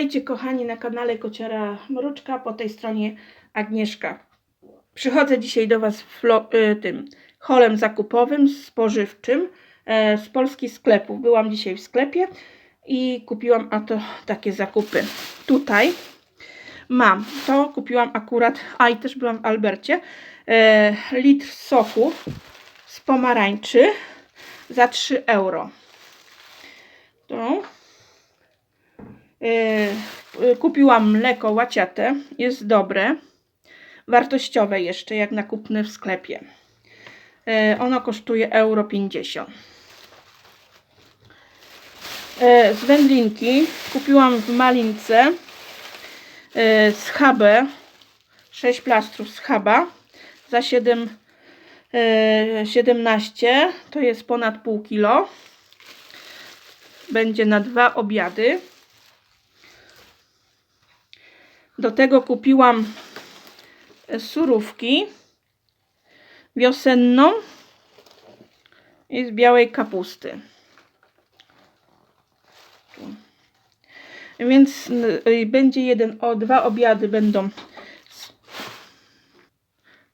Witajcie kochani na kanale Kociara Mruczka, po tej stronie Agnieszka. Przychodzę dzisiaj do Was y, tym holem zakupowym, spożywczym e, z polskich sklepów. Byłam dzisiaj w sklepie i kupiłam a to takie zakupy. Tutaj mam, to kupiłam akurat, a i też byłam w Albercie, e, litr soku z pomarańczy za 3 euro. To Kupiłam mleko łaciate, jest dobre, wartościowe jeszcze, jak nakupne w sklepie. Yy, Ono kosztuje euro 50. Yy, Z wędlinki kupiłam w Malince schabę, 6 plastrów schaba za 7, yy, 17, to jest ponad pół kilo. Będzie na dwa obiady. Do tego kupiłam e, surówki wiosenną i z białej kapusty. Więc y, będzie jeden, o dwa obiady będą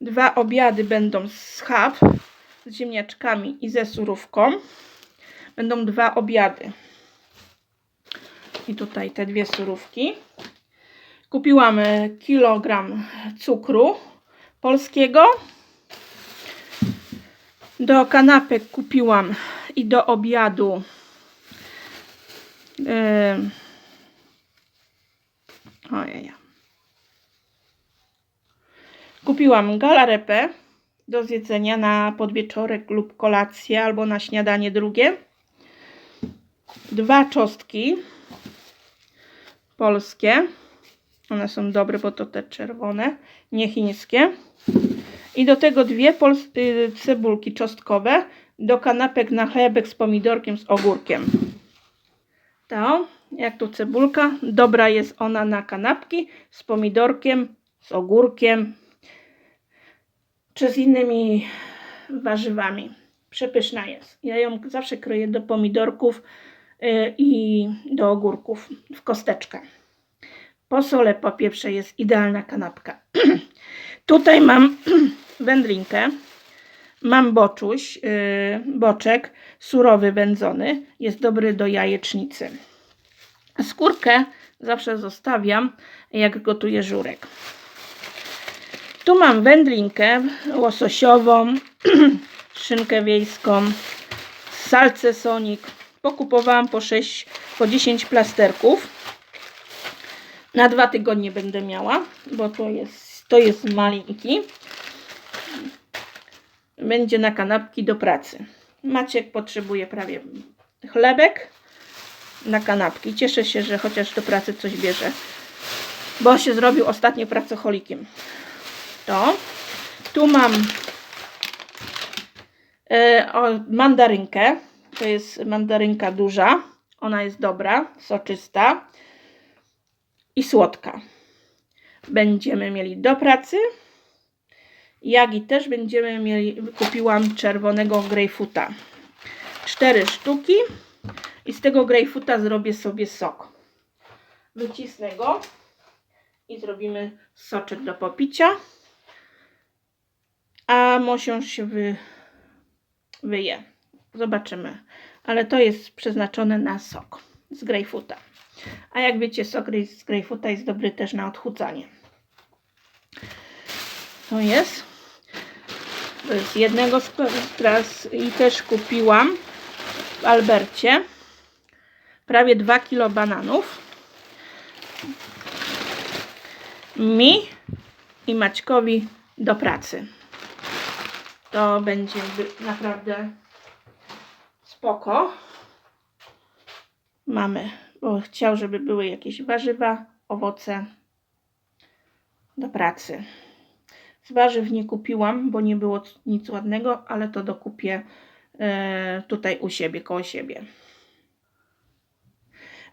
dwa obiady będą z schab z ziemniaczkami i ze surówką. Będą dwa obiady. I tutaj te dwie surówki. Kupiłam e, kilogram cukru polskiego. Do kanapek kupiłam i do obiadu yy, ojej. Kupiłam galarepę do zjedzenia na podwieczorek lub kolację albo na śniadanie drugie. Dwa czosnki polskie. One są dobre, bo to te czerwone, nie chińskie. I do tego dwie y, cebulki czosnkowe do kanapek na chlebek z pomidorkiem, z ogórkiem. To, jak tu cebulka, dobra jest ona na kanapki z pomidorkiem, z ogórkiem, czy z innymi warzywami. Przepyszna jest. Ja ją zawsze kroję do pomidorków y, i do ogórków w kosteczkę po sole, po pieprze jest idealna kanapka. Tutaj mam wędlinkę, mam boczuś, yy, boczek surowy wędzony, jest dobry do jajecznicy. Skórkę zawsze zostawiam, jak gotuję żurek. Tu mam wędlinkę łososiową, szynkę wiejską, salce sonik. Pokupowałam po 6, po 10 plasterków. Na dwa tygodnie będę miała, bo to jest, to jest malinki. Będzie na kanapki do pracy. Maciek potrzebuje prawie chlebek na kanapki. Cieszę się, że chociaż do pracy coś bierze, bo się zrobił ostatnio pracocholikiem. To. Tu mam e, o, mandarynkę. To jest mandarynka duża. Ona jest dobra, soczysta i słodka. Będziemy mieli do pracy. Jak i też będziemy mieli, kupiłam czerwonego grejpfruta. Cztery sztuki i z tego grejpfruta zrobię sobie sok. Wycisnę go i zrobimy soczek do popicia. A mosiąż się wy, wyje. Zobaczymy. Ale to jest przeznaczone na sok z grejpfruta. A jak wiecie, sok z grejpfruta jest dobry też na odchudzanie. To jest. To jest jednego teraz i też kupiłam w Albercie prawie 2 kg bananów. Mi i Maćkowi do pracy. To będzie naprawdę spoko. Mamy chciał, żeby były jakieś warzywa, owoce do pracy. Z warzyw nie kupiłam, bo nie było nic ładnego, ale to dokupię e, tutaj u siebie, koło siebie.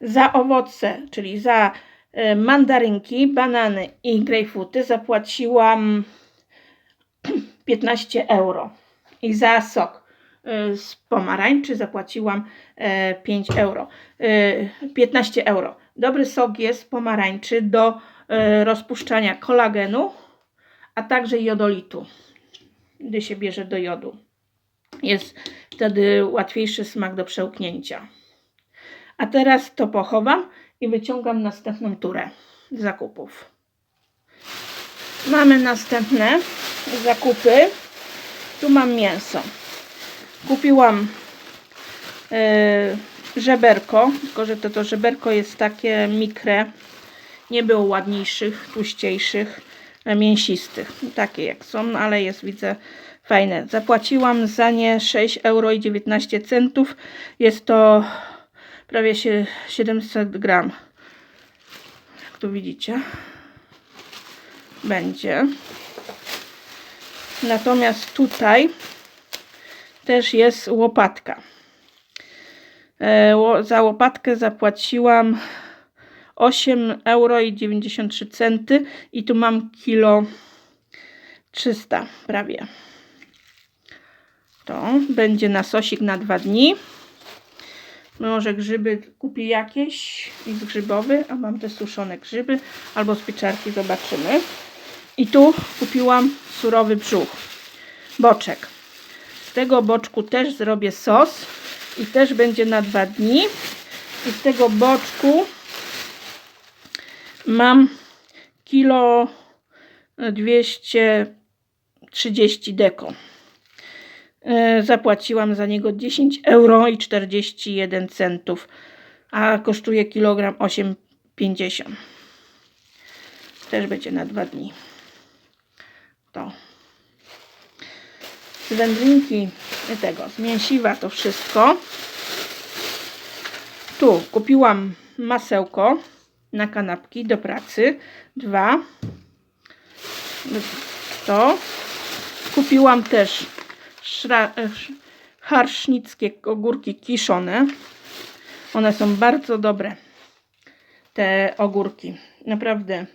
Za owoce, czyli za e, mandarynki, banany i grejpfruty zapłaciłam 15 euro. I za sok z pomarańczy zapłaciłam 5 euro, 15 euro. Dobry sok jest pomarańczy do e, rozpuszczania kolagenu, a także jodolitu, gdy się bierze do jodu. Jest wtedy łatwiejszy smak do przełknięcia. A teraz to pochowam i wyciągam następną turę zakupów. Mamy następne zakupy. Tu mam mięso. Kupiłam e, żeberko, tylko że to, to żeberko jest takie mikre. Nie było ładniejszych, tłuściejszych, e, mięsistych. Takie jak są, ale jest widzę fajne. Zapłaciłam za nie 6,19 euro. Jest to prawie się 700 gram. Jak tu widzicie. Będzie. Natomiast tutaj też jest łopatka. E, Za łopatkę zapłaciłam 8 euro i 93 centy i tu mam kilo 300 prawie. To będzie na sosik na dwa dni. Może grzyby kupię jakieś, jest grzybowy, a mam te suszone grzyby, albo z pieczarki zobaczymy. I tu kupiłam surowy brzuch, boczek. Z tego boczku też zrobię sos i też będzie na dwa dni. I z tego boczku mam kilo 230 deko. E, Zapłaciłam za niego 10 euro i 41 centów, a kosztuje kilogram 8,50. Też będzie na dwa dni. To. Z wędlinki tego, z mięsiwa to wszystko. Tu kupiłam masełko na kanapki do pracy. Dwa. To. Kupiłam też harsznickie ogórki kiszone. One są bardzo dobre. Te ogórki. Naprawdę.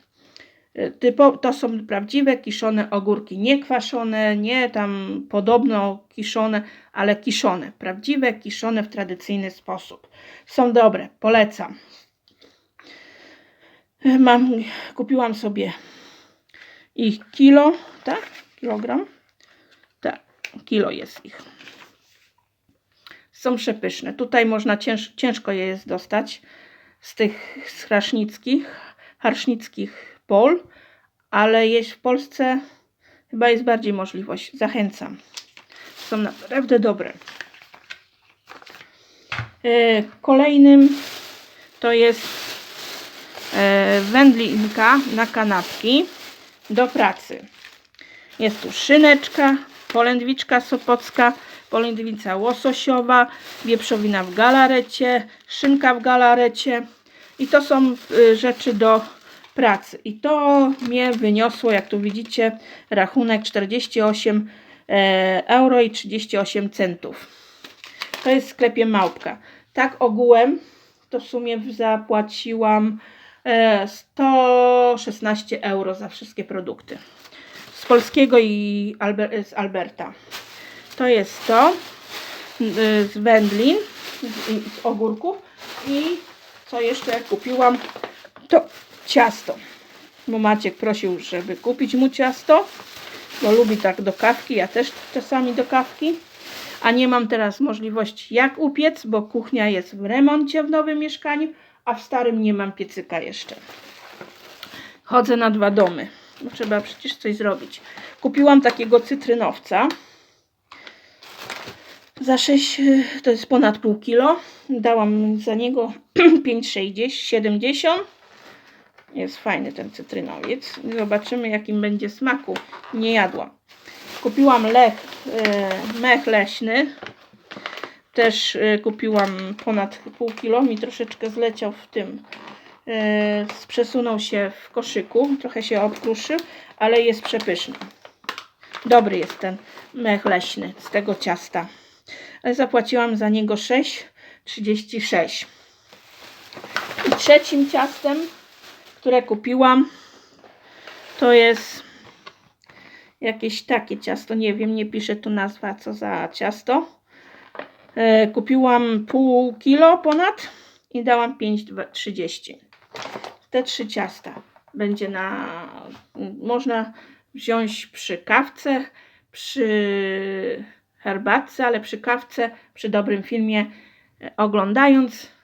E, Typo, to są prawdziwe kiszone ogórki. Nie kwaszone, nie tam podobno kiszone, ale kiszone. Prawdziwe kiszone w tradycyjny sposób. Są dobre. Polecam. E, Mam, kupiłam sobie ich kilo, tak? Kilogram? Tak, kilo jest ich. Są przepyszne. Tutaj można cięż, ciężko je jest dostać z tych strasznickich, harsznickich pol, ale jeść w Polsce chyba jest bardziej możliwość. Zachęcam. Są naprawdę dobre. E, Kolejnym to jest e, wędlinka na kanapki do pracy. Jest tu szyneczka, polędwiczka sopocka, polędwica łososiowa, wieprzowina w galarecie, szynka w galarecie. I to są y, rzeczy do pracy. I to mnie wyniosło, jak tu widzicie, rachunek 48 e, euro i 38 centów. To jest w sklepie Małpka. Tak ogółem to w sumie zapłaciłam e, 116 euro za wszystkie produkty z polskiego i z Alberta. To jest to y, z wędlin, z, z ogórków i co jeszcze kupiłam, to ciasto. Bo Maciek prosił, żeby kupić mu ciasto, bo lubi tak do kawki, ja też czasami do kawki. A nie mam teraz możliwości jak upiec, bo kuchnia jest w remoncie w nowym mieszkaniu, a w starym nie mam piecyka jeszcze. Chodzę na dwa domy, bo trzeba przecież coś zrobić. Kupiłam takiego cytrynowca. Za 6, y, to jest ponad pół kilo. Dałam za niego 5,60, 70. Jest fajny ten cytrynowiec. Zobaczymy jakim będzie smaku. Nie jadłam. Kupiłam lech, y, mech leśny. Też y, kupiłam ponad pół kilo. Mi troszeczkę zleciał w tym. y, Przesunął się w koszyku. Trochę się obkruszył, ale jest przepyszny. Dobry jest ten mech leśny z tego ciasta. Zapłaciłam za niego 6,36. I trzecim ciastem, które kupiłam, to jest jakieś takie ciasto. Nie wiem, nie pisze tu nazwa, co za ciasto. E, Kupiłam pół kilo ponad i dałam 5,30. te trzy ciasta. Będzie na. Można wziąć przy kawce, przy herbatce, ale przy kawce, przy dobrym filmie, e, oglądając,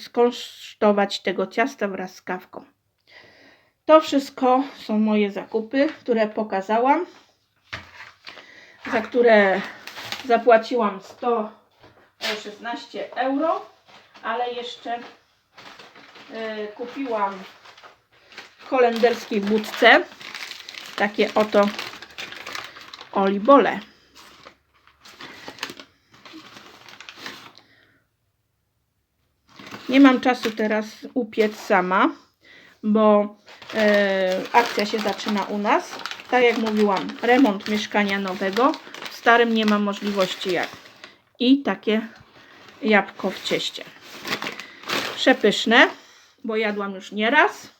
skosztować tego ciasta wraz z kawką. To wszystko są moje zakupy, które pokazałam, za które zapłaciłam 116 euro, ale jeszcze e, kupiłam w holenderskiej budce takie oto olibole. Nie mam czasu teraz upiec sama, bo e, akcja się zaczyna u nas. Tak jak mówiłam, remont mieszkania nowego. W starym nie ma możliwości jak. I takie jabłko w cieście. Przepyszne, bo jadłam już nieraz.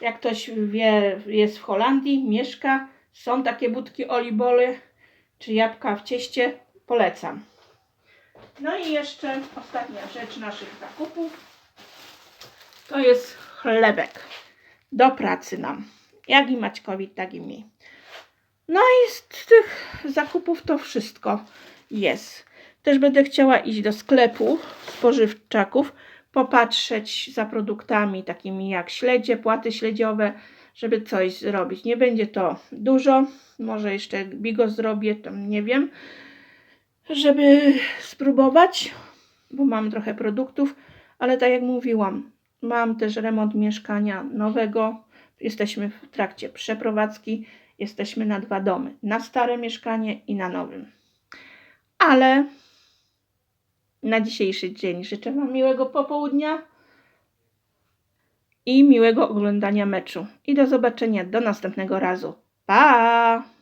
Jak ktoś wie, jest w Holandii, mieszka, są takie budki olibole czy jabłka w cieście, polecam. No i jeszcze ostatnia rzecz naszych zakupów. To jest chlebek do pracy nam. Jak i Maćkowi, tak i mi. No i z tych zakupów to wszystko jest. Też będę chciała iść do sklepu spożywczaków, popatrzeć za produktami takimi jak śledzie, płaty śledziowe, żeby coś zrobić. Nie będzie to dużo, może jeszcze bigo zrobię, tam nie wiem, żeby spróbować, bo mam trochę produktów, ale tak jak mówiłam, mam też remont mieszkania nowego. Jesteśmy w trakcie przeprowadzki, jesteśmy na dwa domy, na stare mieszkanie i na nowym. Ale na dzisiejszy dzień życzę Wam miłego popołudnia i miłego oglądania meczu. I do zobaczenia do następnego razu. Pa!